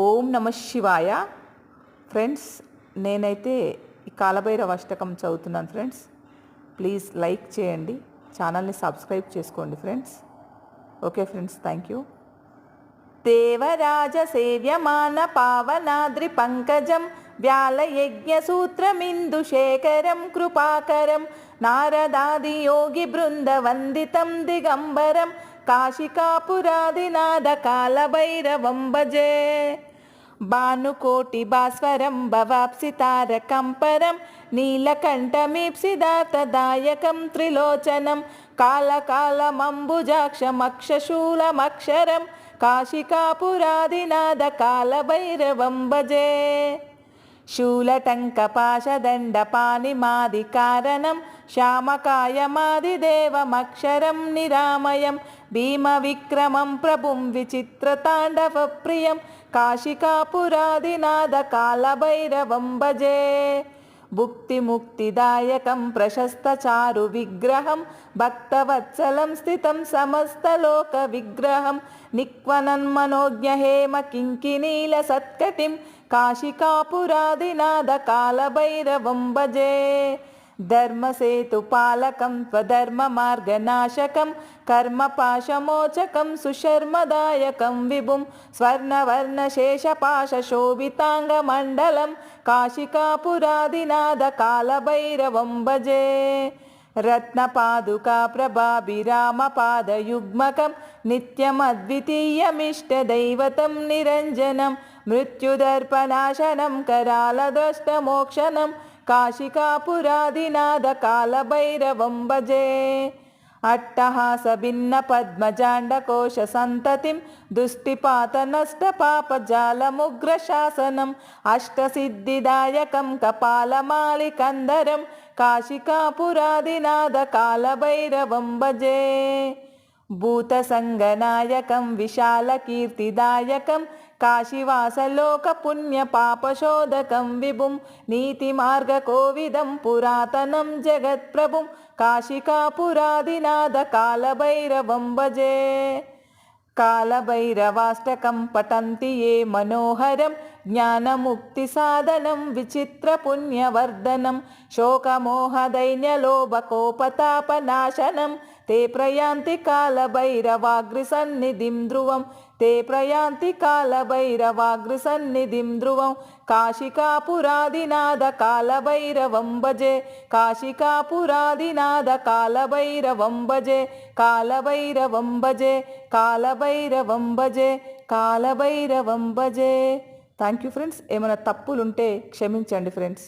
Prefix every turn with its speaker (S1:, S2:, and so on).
S1: ఓం నమ శివాయ. ఫ్రెండ్స్ నేనైతే ఈ కాలభైరవ అష్టకం చదువుతున్నాను ఫ్రెండ్స్. ప్లీజ్ లైక్ చేయండి ఛానల్ని సబ్స్క్రైబ్ చేసుకోండి friends. Okay friends thank you. Devaraja సేవ్యమాన పావనాద్రి పంకజం వ్యాలయజ్ఞసూత్రమిందుశేఖరం కృపాకరం నారదాది యోగి బృంద వందితం దిగంబరం కాశికాపురాదినాద కాలభైరవం భజే భానుకోటి భాస్వరం భవాప్సితారకంపరం నీలకంఠమీప్సిదాతదాయకం త్రిలోచనం కాలకాలమంబుజాక్షమక్షశూలమక్షరం కాశికాపురాదినాద కాలభైరవం భజే శూలటంకపాశదండపానిమాది కారణం శ్యామకాయమాదిదేవమక్షరం నిరామయం భీమవిక్రమం ప్రభుం విచిత్రతాండవ ప్రియం కాశికాపురాదినాద కాలభైరవం భజే భుక్తిముక్తిదాయకం ప్రశస్తచారు విగ్రహం భక్తవత్సలం స్థితం సమస్తలోక విగ్రహం నిక్వనన్మనోజ్ఞ హేమ కింకినీల సత్కటిం కాశికాపురాదినాద కాలభైరవం భజే. धर्मसेतुपालकं स्वधर्ममार्गनाशकं कर्मपाशमोचकं सुशर्मदायकं विभुं स्वर्णवर्णशेषपाशशोभिताङ्गमण्डलं काशिकापुरादिनादकालभैरवं भजे। रत्नपादुका प्रभाभिरामपादयुग्मकं नित्यमद्वितीयमिष्टदैवतं निरञ्जनं मृत्युदर्पनाशनं करालदष्टमोक्षनं काशिकापुरादिनादकालभैरवं भजे। अट्टहासभिन्नपद्मजाण्डकोशसन्ततिं दुष्टिपातनष्टपापजालमुग्रशासनम् अष्टसिद्धिदायकं कपालमालिकन्दरं काशिकापुरादिनादकालभैरवं भजे। भूतसङ्गनायकं विशालकीर्तिदायकं काशीवासलोकपुण्यपापशोदकं विभुं नीतिमार्गकोविदं पुरातनं जगत्प्रभुं काशिकापुराधिनादकालभैरवं भजे। कालभैरवाष्टकं पठन्ति ये मनोहरं జ్ఞానముక్తి సాధనం విచిత్ర పుణ్యవర్ధనం శోకమోహదైన్యలోభకోపతాపనాశనం తే ప్రయాంతి కాలభైరవాగ్రిసన్నిధిం ధ్రువం తే ప్రయాంతి కాలభైరవాగ్రిసన్నిధిం ధ్రువం కాశికాపురాదినాద కాలభైరవం భజే కాశికాపురాదినాద కాలభైరవం భజే కాలభైరవం భజే కాలభైరవం భజే కాలభైరవం భజే థ్యాంక్ యూ ఫ్రెండ్స్ ఏమైనా తప్పులుంటే క్షమించండి ఫ్రెండ్స్